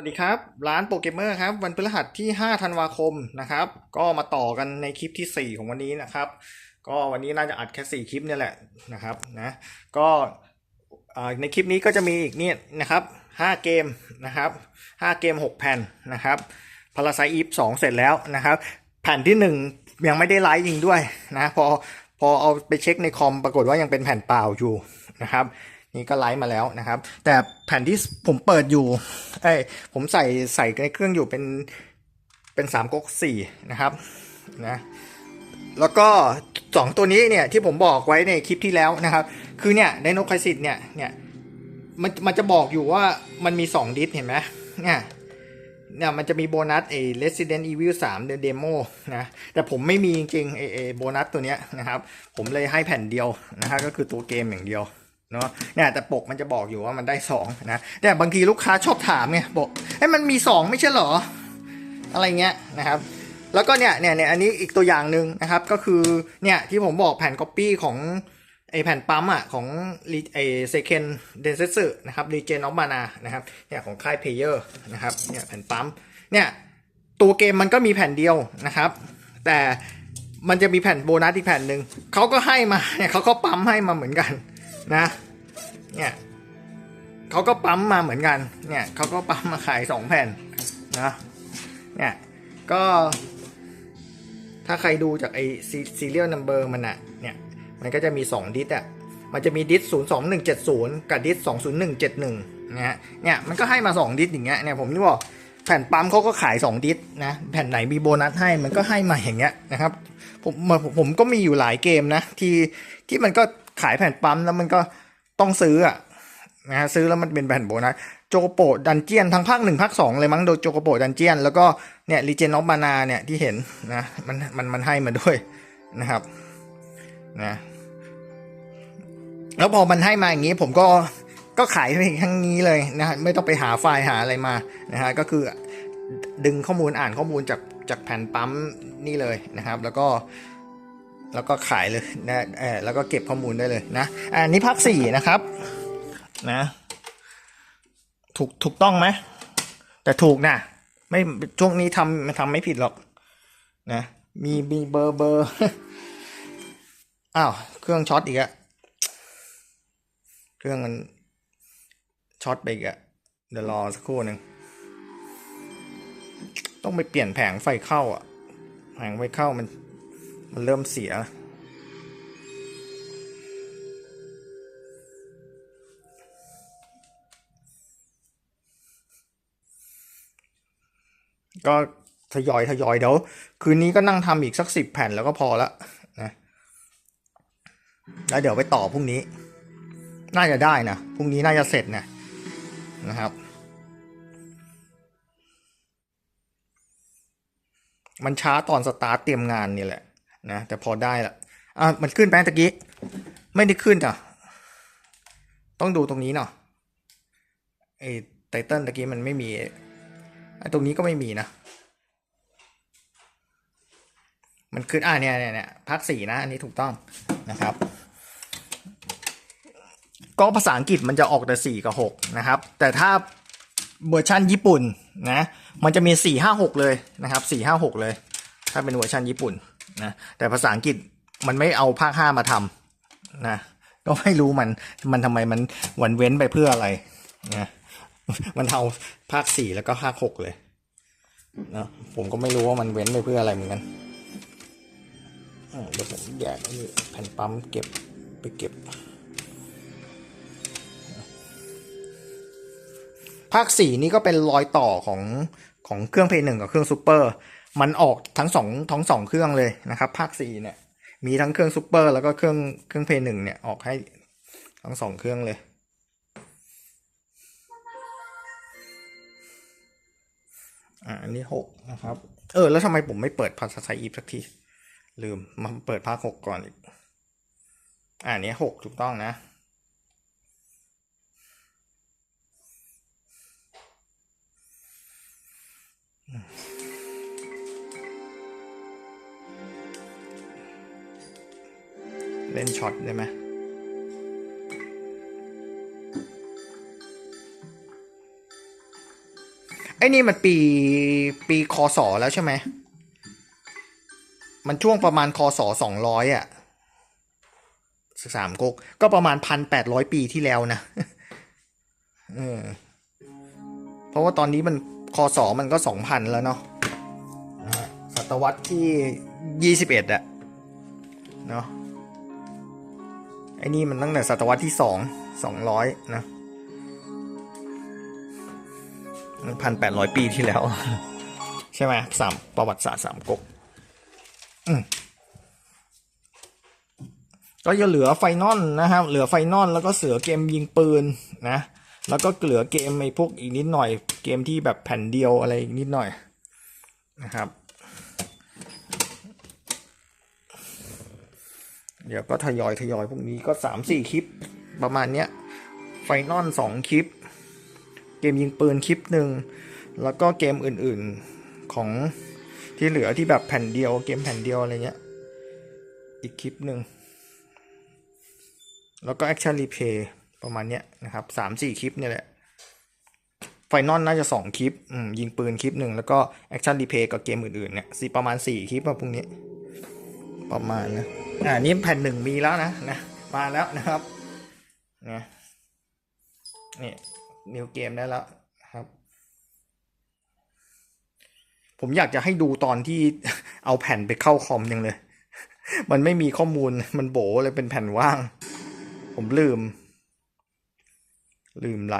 สวัสดีครับ ร้านโปรเกมเมอร์ครับ วันพฤหัสที่ 5 ธันวาคมนะครับ ก็มาต่อกันในคลิปที่ 4 ของวันนี้นะครับ ก็วันนี้น่าจะอัดแค่ 4 คลิปเนี่ยแหละนะครับนะก็ในคลิปนี้ก็จะมีอีกเนี่ยนะครับ5เกมนะครับ5เกม 6 แผ่นนะครับพาราไซอีฟ2เสร็จแล้วนะครับ แผ่นที่ 1 ยังไม่ได้ไลฟ์ยิงด้วยนะพอพอเอาไปเช็คในคอมปรากฏว่ายังเป็นแผ่นเปล่าอยู่นะครับ นี่ก็ไลฟ์มาแล้วนะครับ แต่แผ่นที่ผมเปิดอยู่เอ้ผมใส่ใส่ในเครื่องอยู่เป็นเป็นสามก๊กสี่นะครับนะแล้วก็สองตัวนี้เนี่ยที่ผมบอกไว้ในคลิปที่แล้วนะครับ คือเนี่ยไดโนไคซิตเนี่ยเนี่ยมันมันจะบอกอยู่ว่ามันมีสองดิสเห็นไหมเนี่ยเนี่ยมันจะมีโบนัสไอ้ Resident Evil 3 The Demo นะแต่ผมไม่มีจริงๆไอ้ไอโบนัสตัวเนี้ยนะครับ ผมเลยให้แผ่นเดียวนะครับก็คือตัวเกมอย่างเดียว เนาะเนี่ยแต่ปกมันจะบอกอยู่ว่ามันได้สองนะแต่บางทีลูกค้าชอบถามไงบอกเอ้ยมันมีสองไม่ใช่เหรอ อะไรเงี้ยนะครับ แล้วก็เนี่ยเนี่ยเนี่ยอันนี้อีกตัวอย่างหนึ่งนะครับ ก็คือเนี่ยที่ผมบอกแผ่นก๊อปปี้ของไอแผ่นปั๊มอะของไอเซเคนเดนเซสึนะครับรีเจนออฟมานานะครับเนี่ยของค่ายเพเยอร์นะครับเนี่ยแผ่นปั๊มเนี่ยตัวเกมมันก็มีแผ่นเดียวนะครับ แต่มันจะมีแผ่นโบนัสอีกแผ่นหนึ่งเขาก็ให้มาเนี่ยเขาก็ปั๊มให้มาเหมือนกัน นะเนี่ยเขาก็ปั๊มมาเหมือนกันเนี่ยเขาก็ปั๊มมาขายสองแผ่นนะเนี่ยก็ถ้าใครดูจากไอซีเรียลนัมเบอร์มันอะเนี่ยมันก็จะมีสองดิสอะมันจะมีดิสศูนย์สองหนึ่งเจ็ดศูนย์กับดิสสองศูนย์หนึ่งเจ็ดหนึ่งนะฮะเนี่ยมันก็ให้มาสองดิสอย่างเงี้ยเนี่ยผมนี่บอกแผ่นปั๊มเขาก็ขายสองดิสนะแผ่นไหนมีโบนัสให้มันก็ให้มาอย่างเงี้ยนะครับผมผมผมก็มีอยู่หลายเกมนะที่ที่มันก็ ขายแผ่นปั๊มแล้วมันก็ต้องซื้ออะนะฮะซื้อแล้วมันเป็นแผ่นโบนัสโจโปดันเจียนทั้งภาคหนึ่งภาคสองเลยมั้งโดยโจโปดันเจียน แล้วก็เนี่ยรีเจนออฟมานาเนี่ยที่เห็นนะมันมันมันให้มาด้วยนะครับนะแล้วพอมันให้มาอย่างนี้ผมก็ก็ขายไปทั้งนี้เลยนะฮะไม่ต้องไปหาไฟล์หาอะไรมานะฮะก็คือดึงข้อมูลอ่านข้อมูลจากจากแผ่นปั๊มนี่เลยนะครับ แล้วก็ แล้วก็ขายเลยนะเออแล้วก็เก็บข้อมูลได้เลยนะอันนี้ภาคสี่นะครับนะถูกถูกต้องไหมแต่ถูกนะไม่ช่วงนี้ทำทำไม่ผิดหรอกนะมีมีเบอร์เบอร์อ้าวเครื่องช็อตอีกอะเครื่องมันช็อตไปอีกอะเดี๋ยวรอสักครู่หนึ่งต้องไปเปลี่ยนแผงไฟเข้าอะแผงไฟเข้ามัน มันเริ่มเสีย ก็ทยอยทยอยเดี๋ยว คืนนี้ก็นั่งทำอีกสักสิบแผ่นแล้วก็พอละนะแล้วเดี๋ยวไปต่อพรุ่งนี้ น่าจะได้นะพรุ่งนี้น่าจะเสร็จนะนะครับมันช้าตอนสตาร์ทเตรียมงานนี่แหละ นะแต่พอได้ละอะมันขึ้นไปตะกี้ ไม่ได้ขึ้นจ้ะ ต้องดูตรงนี้เนาะไอ้ไตเติลตะกี้มันไม่มีไอ้ตรงนี้ก็ไม่มีนะ มันขึ้นอ่าเนี่ยเนี่ยเนี่ยภาคสี่นะ อันนี้ถูกต้องนะครับ ก็ภาษาอังกฤษมันจะออกแต่สี่กับหกนะครับ แต่ถ้าเวอร์ชันญี่ปุ่นนะ มันจะมีสี่ห้าหกเลยนะครับสี่ห้าหกเลย ถ้าเป็นเวอร์ชันญี่ปุ่น นะแต่ภาษาอังกฤษมันไม่เอาภาคห้ามาทำนะก็ไม่รู้มันมันทำไมมันวันเว้นไปเพื่ออะไรนะมันเอาภาคสี่แล้วก็ภาคหกเลยนะผมก็ไม่รู้ว่ามันเว้นไปเพื่ออะไรเหมือนกันเดี๋ยวผมแยกแผ่นปั๊มเก็บไปเก็บ ภาคสี่นี่ก็เป็นรอยต่อของของเครื่องเพย์หนึ่งกับเครื่องซูเปอร์ มันออกทั้งสองทั้งสองเครื่องเลยนะครับ ภาคสี่เนี่ย มีทั้งเครื่องซูเปอร์แล้วก็เครื่องเครื่องเพย์หนึ่งเนี่ยออกให้ทั้งสองเครื่องเลย อ่าอันนี้หกนะครับ เออ แล้วทำไมผมไม่เปิดภาษาไทยอีฟสักที ลืมมาเปิดภาคหกก่อนอีกอ่านี้หกถูกต้องนะ เล่นช็อตได้ไหมไอ้นี่มันปีปีคศแล้วใช่ไหม มันช่วงประมาณคศสอสองร้อยอะสามก๊กก็ประมาณพันแปดร้อยปีที่แล้วนะเออเพราะว่าตอนนี้มันคศมันก็สองพันแล้วเนาะนะฮะศตวรรษที่ยี่สิบเอ็ดอะเนาะ ไอ้นี่มันตั้งแต่ศตวรรษที่สองสองร้อยนะพันแปดร้อยปีที่แล้ว ใช่ไหมสามประวัติศาสตร์สามก๊กก็จะเหลือไฟนอลนะครับ เหลือไฟนอลแล้วก็เสือเกมยิงปืนนะ แล้วก็เหลือเกมไอ้พวกอีกนิดหน่อย เกมที่แบบแผ่นเดียวอะไรอีกนิดหน่อยนะครับ เดี๋ยวก็ทยอยทยอยพวกนี้ก็สามสี่คลิปประมาณเนี้ยไฟนอลสองคลิป เกมยิงปืนคลิปหนึ่งแล้วก็เกมอื่นๆของที่เหลือที่แบบแผ่นเดียวเกมแผ่นเดียวอะไรเงี้ยอีกคลิปหนึ่งแล้วก็แอคชั่นรีเพย์ประมาณเนี้ยนะครับสามสี่คลิปเนี่ยแหละไฟนอลน่าจะสองคลิปอืมยิงปืนคลิปหนึ่งแล้วก็แอคชั่นรีเพย์กับเกมอื่นๆเนี่ยสี่ประมาณสี่คลิปอะพวกนี้ ประมาณนะอ่านี่แผ่นหนึ่งมีแล้วนะนะมาแล้วนะครับนะนี่นิวเกมได้แล้วครับ ผมอยากจะให้ดูตอนที่เอาแผ่นไปเข้าคอมยังเลย มันไม่มีข้อมูลมันโบเลยเป็นแผ่นว่าง ผมลืม ลืมไหล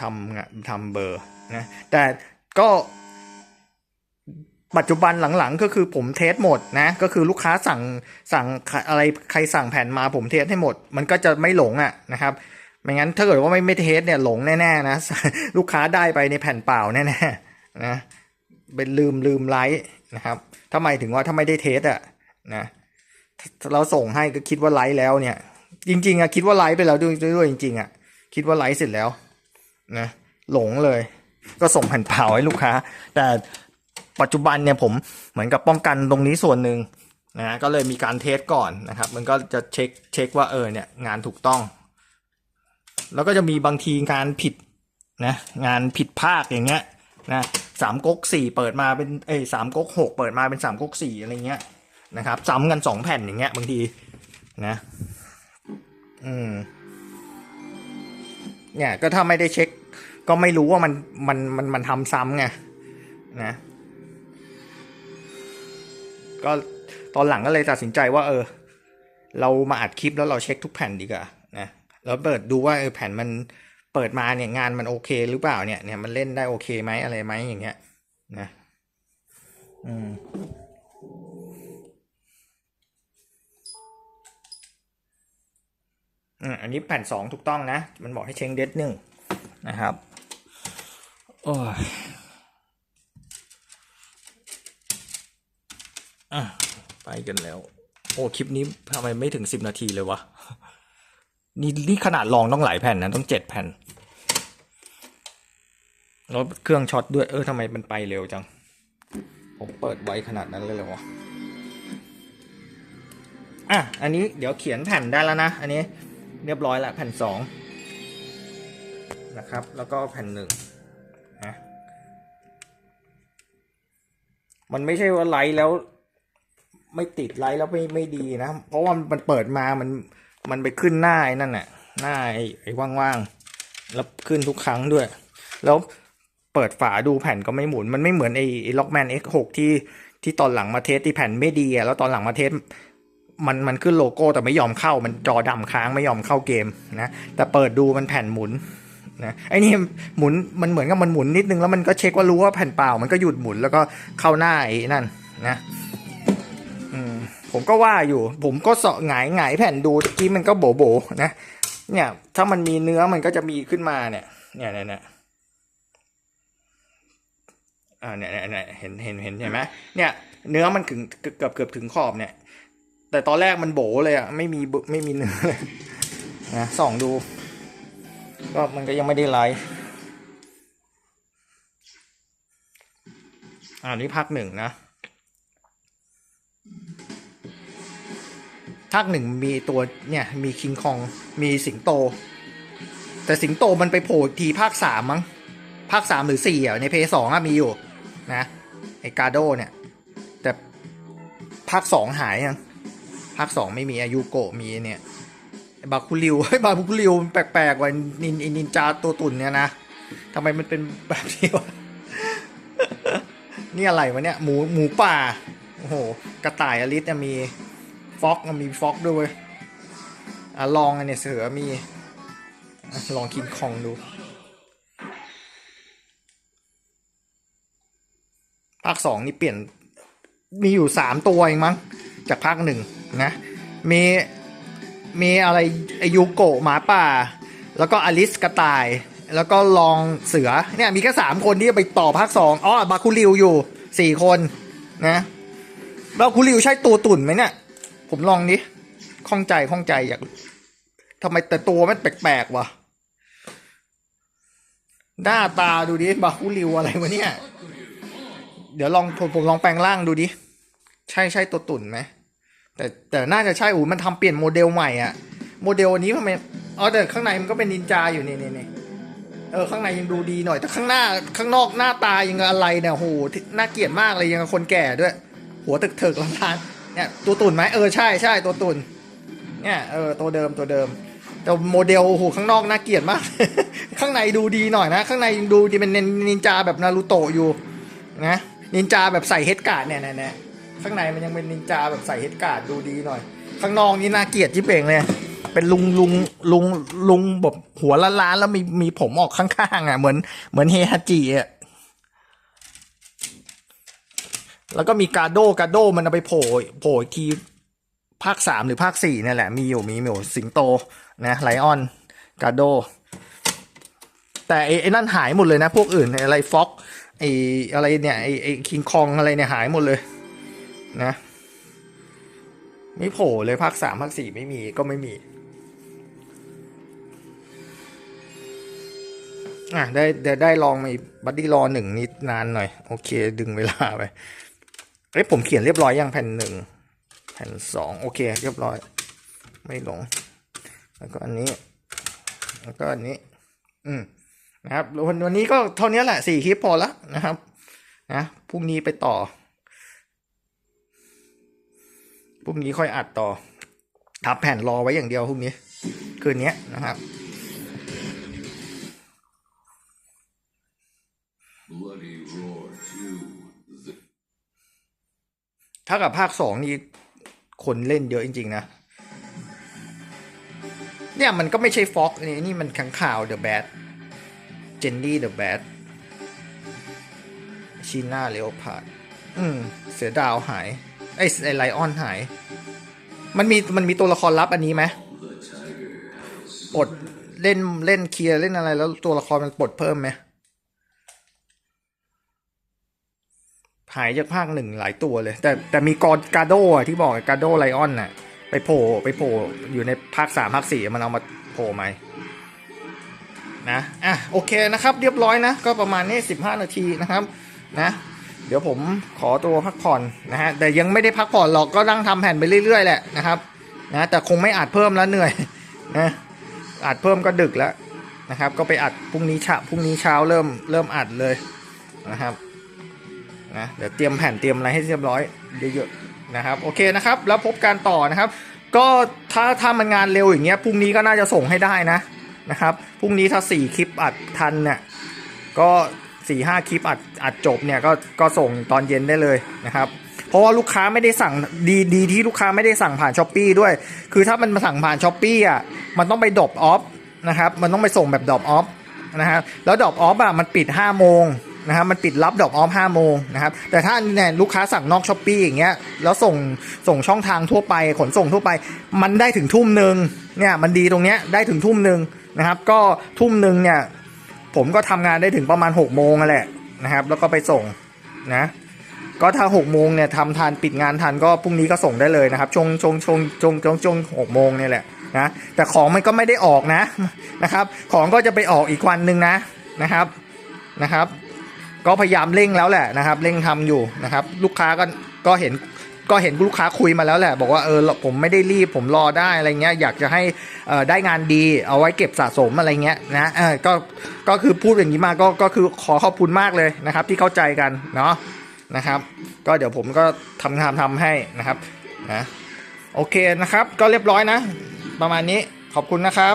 ทำงะทำเบอร์นะแต่ก็ ปัจจุบันหลังๆ ก็คือผมเทสหมดนะ ก็คือลูกค้าสั่งสั่งอะไรใครสั่งแผ่นมาผมเทสให้หมด มันก็จะไม่หลงอะนะครับไม่งั้นถ้าเกิดว่าไม่ไม่เทสเนี่ยหลงแน่ๆนะ ลูกค้าได้ไปในแผ่นเปล่าแน่ๆนะเป็นลืมลืมไลท์นะครับทำไมถึงว่าถ้าไม่ได้เทสอะนะเราส่งให้ก็คิดว่าไลท์แล้วเนี่ย จริง ๆอะคิดว่าไลท์ไปแล้วด้วยด้วยจริง ๆอะคิดว่าไลท์เสร็จแล้วนะหลงเลย ก็ส่งแผ่นเปล่าให้ลูกค้า แต่ ปัจจุบันเนี่ยผมเหมือนกับป้องกันตรงนี้ส่วนหนึ่งนะก็เลยมีการเทสก่อนนะครับ มันก็จะเช็คเช็คว่าเออเนี่ยงานถูกต้อง แล้วก็จะมีบางทีงานผิดนะงานผิดภาคอย่างเงี้ยนะสามก๊กสี่เปิดมาเป็นเอ้สามก๊กหกเปิดมาเป็นสามก๊กสี่อะไรเงี้ยนะครับ ซ้ำกันสองแผ่นอย่างเงี้ยบางทีนะอืมเนี่ยก็ถ้าไม่ได้เช็ค ก็ไม่รู้ว่ามันมันมันมันทำซ้ำไงนะ ก็ตอนหลังก็เลยตัดสินใจว่า เออ เรามาอัดคลิปแล้วเราเช็คทุกแผ่นดีกว่านะแล้วเปิดดูว่าเออแผ่นมันเปิดมาเนี่ยงานมันโอเคหรือเปล่าเนี่ยเนี่ยมันเล่นได้โอเคไหมอะไรไหมอย่างเงี้ยนะอืมอันนี้แผ่นสองถูกต้องนะ มันบอกให้เช็งเดทหนึ่งนะครับ โอ้ย อะไปกันแล้ว โอ้คลิปนี้ทำไมไม่ถึงสิบนาทีเลยวะนี่นี่ขนาดลองต้องหลายแผ่นนะต้องเจ็ดแผ่นแล้วเครื่องช็อตด้วยเออทำไมมันไปเร็วจัง ผมเปิดไว้ขนาดนั้นเลยเหรอวะอะอันนี้เดี๋ยวเขียนแผ่นได้แล้วนะ อันนี้เรียบร้อยล้วแผ่นสองนะครับ แล้วก็แผ่นหนึ่งนะมันไม่ใช่ว่าไลท์แล้ว ไม่ติดไลท์แล้วไม่ไม่ดีนะ เพราะว่ามันเปิดมามันมันไปขึ้นหน้าไอ้นั่นน่ะ หน้าไอ้ไอ้ว่างๆ แล้วขึ้นทุกครั้งด้วย แล้วเปิดฝาดูแผ่นก็ไม่หมุน มันไม่เหมือนไอ้ไอ้ล็อกแมน X6 ที่ที่ตอนหลังมาเทสที่แผ่นไม่ดีอะแล้วตอนหลังมาเทสมันมันขึ้นโลโก้แต่ไม่ยอมเข้ามันจอดำค้างไม่ยอมเข้าเกมนะแต่เปิดดูมันแผ่นหมุนนะไอ้นี่หมุนมันเหมือนกับมันหมุนนิดนึงแล้วมันก็เช็คว่ารู้ว่าแผ่นเปล่ามันก็หยุดหมุนแล้วก็เข้าหน้าไอ้นั่นนะ ผมก็ว่าอยู่ ผมก็เสาะหงายหงายแผ่นดูตะกี้มันก็โบโบนะ เนี่ย ถ้ามันมีเนื้อมันก็จะมีขึ้นมาเนี่ย เนี่ยเนี่ยเนี่ยอ่าเนี่ยเนี่ยเห็นเห็นเห็นเห็นไหมเนี่ย เนื้อมันถึงเกือบเกือบถึงขอบเนี่ย แต่ตอนแรกมันโบเลยอะไม่มีไม่มีเนื้อเลยนะส่องดู ก็มันก็ยังไม่ได้ไลฟ์อ่านี่ภาคหนึ่งนะ ภาคหนึ่งมีตัวเนี่ยมีคิงคองมีสิงโต แต่สิงโตมันไปโผล่ทีภาคสามมั้งภาคสามหรือสี่อะในเพย์สองอะมีอยู่นะไอ้กาโดเนี่ย แต่ภาคสองหายยังภาคสองไม่มีอายุโกมีเนี่ยไอ้บาคุริวเฮ้ยบาคุริวมันแปลกๆว่ะนินนินจาตัวตุ่นเนี่ยนะทำไมมันเป็นแบบนี้วะนี่อะไรวะเนี่ยหมูหมูป่าโอ้โหกระต่ายอลิสเนี่ยมี ฟ็อกมีฟ็อกด้วยเวยอะลองอันเนี่ยเสือมี ลองคิงคองดูภาคสองนี่เปลี่ยนมีอยู่สามตัวเองมั้ง จากภาคหนึ่งนะมีมีอะไรอายุโกะหมาป่า แล้วก็อลิสกระต่าย แล้วก็ลองเสือเนี่ยมีแค่สามคนที่จะไปต่อภาคสองอ๋อบาคุริวอยู่สี่คนนะบาคุริวใช่ตัวตุ่นไหมเนี่ย ผมลองดิข้องใจข้องใจอยากทำไมแต่ตัวมันแปลกๆวะหน้าตาดูดิบาคุริวอะไรวะเนี่ย เดี๋ยวลองผมผมลองแปลงร่างดูดิ ใช่ใช่ตัวตุ่นไหมแต่แต่น่าจะใช่อูมันทำเปลี่ยนโมเดลใหม่อะโมเดลอันนี้ทำไมอ๋อแต่ข้างในมันก็เป็นนินจาอยู่นี่นี่นี่เออข้างในยังดูดีหน่อย แต่ข้างหน้าข้างนอกหน้าตายังอะไรเนี่ยโหน่าเกลียดมากเลยยังคนแก่ด้วย หัวตึกเถิกลาน เนี่ยตัวตุ่นไหมเออใช่ใช่ตัวตุ่นเนี่ยเออตัวเดิมตัวเดิมแต่โมเดลโอ้โหข้างนอกน่าเกลียดมาก ข้างในดูดีหน่อยนะ ข้างในยังดูดีเป็นนินจาแบบนารูโตะอยู่นะนินจาแบบใส่เฮดการ์ดเนี่ยเนี่ยข้างในมันยังเป็นนินจาแบบใส่เฮดการ์ดดูดีหน่อย ข้างนอกนี่น่าเกลียดจิ๊บเองเลยเป็นลุงลุงลุงลุงแบบหัวล้านๆแล้วมีมีผมออกข้างๆอะเหมือนเหมือนเฮฮาจิอะ แล้วก็มีกาโดกาโดมันเอาไปโผล่โผล่ทีภาคสามหรือภาคสี่นี่แหละ มีอยู่มีอยู่สิงโตนะไลออนกาโด แต่ไอ้ไอ้นั่นหายหมดเลยนะ พวกอื่นอะไรฟ็อกไอ้อะไรเนี่ยไอ้ไอ้คิงคองอะไรเนี่ยหายหมดเลยนะไม่โผล่เลยภาคสามภาคสี่ไม่มีก็ไม่มีอะได้ได้ได้ลองมาบัดดี้รอหนึ่งนิดนานหน่อย โอเค ดึงเวลาไป เอ้ยผมเขียนเรียบร้อยยังแผ่นหนึ่งแผ่นสองโอเค เรียบร้อย ไม่หลง แล้วก็อันนี้ แล้วก็อันนี้ อืมนะครับวันวันนี้ก็เท่านี้แหละสี่คลิปพอละนะครับนะพรุ่งนี้ไปต่อพรุ่งนี้ค่อยอัดต่อทับแผ่นรอไว้อย่างเดียวพรุ่งนี้ คืนนี้นะครับ Bloody ถ้ากับภาคสองนี่คนเล่นเยอะจริง ๆ นะ เนี่ยมันก็ไม่ใช่ฟ็อกนี่นี่มันขังข่าวเดอะแบดเจนนี่เดอะแบดชีน่าเลโอพาร์ดอืม เสือดาวหาย ไอ้ไอไลออนหาย มันมีมันมีตัวละครลับอันนี้ไหมปลดเล่นเล่นเคลียร์เล่นอะไรแล้วตัวละครมันปลดเพิ่มไหม หายจากภาคหนึ่งหลายตัวเลย แต่แต่มีกอดกาโดอะที่บอกกาโดไลออนน่ะ ไปโผล่ไปโผล่อยู่ในภาคสามภาคสี่มันเอามาโผล่ใหม่นะอะโอเคนะครับ เรียบร้อยนะ ก็ประมาณนี้สิบห้านาทีนะครับนะเดี๋ยวผมขอตัวพักผ่อนนะฮะแต่ยังไม่ได้พักผ่อนหรอกก็นั่งทำแผ่นไปเรื่อยๆแหละนะครับนะแต่คงไม่อัดเพิ่มแล้วเหนื่อยนะอัดเพิ่มก็ดึกแล้วนะครับ ก็ไปอัดพรุ่งนี้เช้าพรุ่งนี้เช้าเริ่มเริ่มอัดเลยนะครับ นะเดี๋ยวเตรียมแผ่นเตรียมอะไรให้เรียบร้อยเยอะๆนะครับโอเคนะครับ แล้วพบกันต่อนะครับ ก็ถ้าถ้ามันงานเร็วอย่างเงี้ยพรุ่งนี้ก็น่าจะส่งให้ได้นะนะครับพรุ่งนี้ถ้าสี่คลิปอัดทันเนี่ยก็สี่ห้าคลิปอัดอัดจบเนี่ยก็ก็ส่งตอนเย็นได้เลยนะครับเพราะว่าลูกค้าไม่ได้สั่งดีดีที่ลูกค้าไม่ได้สั่งผ่านช้อปปีด้วย คือถ้ามันมาสั่งผ่านช้อปปีอะมันต้องไปดรอปออฟนะครับมันต้องไปส่งแบบดรอปออฟนะครับแล้วดรอปออฟอะมันปิด5โมง นะครับมันปิดรับดอปออฟ5โมงนะครับแต่ถ้าเนี่ยลูกค้าสั่งนอกช้อปปีอย่างเงี้ยแล้วส่งส่งช่องทางทั่วไปขนส่งทั่วไป มันได้ถึงทุ่มหนึ่งเนี่ยมันดีตรงเนี้ยได้ถึงทุ่มหนึ่งนะครับ ก็ทุ่มหนึ่งเนี่ยผมก็ทำงานได้ถึงประมาณ6กโมงนั่นแหละนะครับ แล้วก็ไปส่งนะก็ถ้า6กโมงเนี่ยทำทันปิดงานทันก็พรุ่งนี้ก็ส่งได้เลยนะครับช่วงช่วงช่วงช่วงช่วงช่วงหกโมงเนี่ยแหละนะแต่ของมันก็ไม่ได้ออกนะนะครับ ของก็จะไปออกอีกวันหนึ่งนะนะครับนะครับ ก็พยายามเร่งแล้วแหละนะครับ เร่งทำอยู่นะครับ ลูกค้าก็ก็เห็นก็เห็นลูกค้าคุยมาแล้วแหละ บอกว่าเออผมไม่ได้รีบผมรอได้อะไรเงี้ยอยากจะให้ได้งานดีเอาไว้เก็บสะสมอะไรเงี้ยนะเออก็ก็คือพูดอย่างนี้มาก็ก็คือขอขอบคุณมากเลยนะครับ ที่เข้าใจกันเนาะนะครับ ก็เดี๋ยวผมก็ทำงานทำให้นะครับนะโอเคนะครับ ก็เรียบร้อยนะ ประมาณนี้ขอบคุณนะครับ